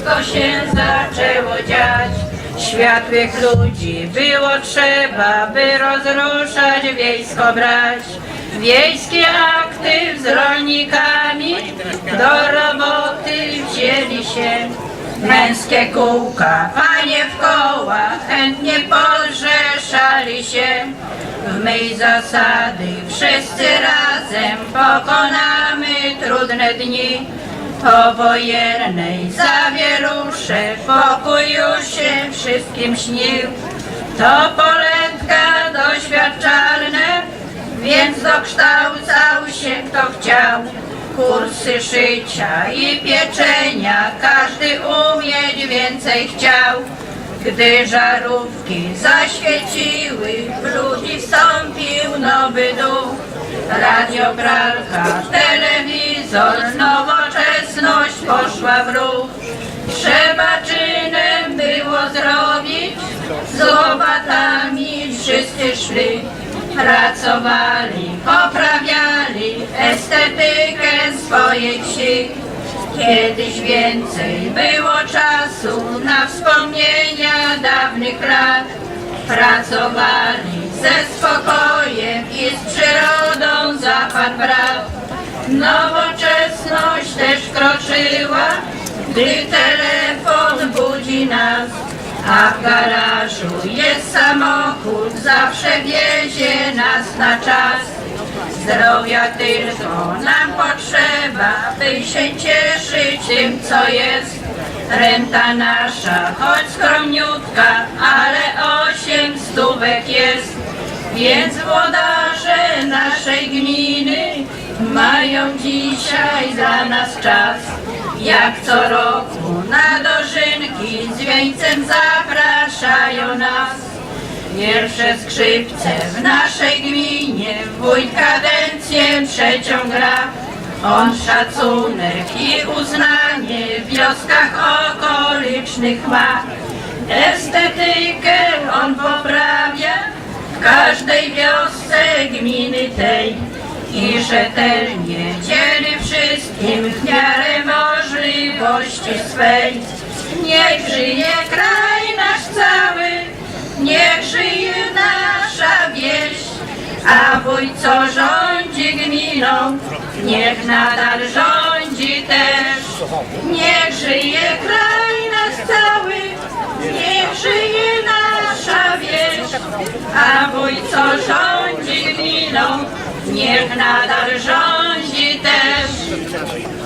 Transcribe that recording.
wszystko się zaczęło dziać. Światłych ludzi było trzeba, by rozruszać wiejsko brać. Wiejskie akty z rolnikami do roboty wzięli się. Męskie kółka, panie w kołach, chętnie podrzeszali się. W mej zasady wszyscy razem pokonamy trudne dni. Po wojennej zawierusze pokój już się wszystkim śnił. To poletka doświadczalne, więc dokształcał się kto chciał. Kursy szycia i pieczenia każdy umieć więcej chciał. Gdy żarówki zaświeciły, w ludzi wstąpił nowy duch. Radiopralka, telewizor, nowoczesność poszła w ruch. Trzeba czynem było zrobić, z łopatami wszyscy szli. Pracowali, poprawiali estetykę swojej wsi. Kiedyś więcej było czasu na wspomnienia dawnych lat. Pracowali ze spokojem i z przyrodą zapadł brat. Nowoczesność też kroczyła, gdy telefon budzi nas. A w garażu jest samochód, zawsze wiezie nas na czas. Zdrowia tylko nam potrzeba, by się cieszyć tym, co jest. Renta nasza, choć skromniutka, ale osiem stówek jest. Więc włodarze naszej gminy mają dzisiaj dla nas czas. Jak co roku na dożynki z wieńcem zapraszają nas. Pierwsze skrzypce w naszej gminie, wójt kadencję trzecią gra. On szacunek i uznanie w wioskach okolicznych ma. Estetykę on poprawia w każdej wiosce gminy tej. Rzetelnie dzieli wszystkim w miarę możliwości swej. Niech żyje kraj nasz cały, Niech żyje nasza wieś, a wójt co rządzi gminą, niech nadal rządzi też. Niech żyje kraj nasz cały, niech żyje nasza wieś, a wójt co rządzi gminą, niech nadal rządzi też.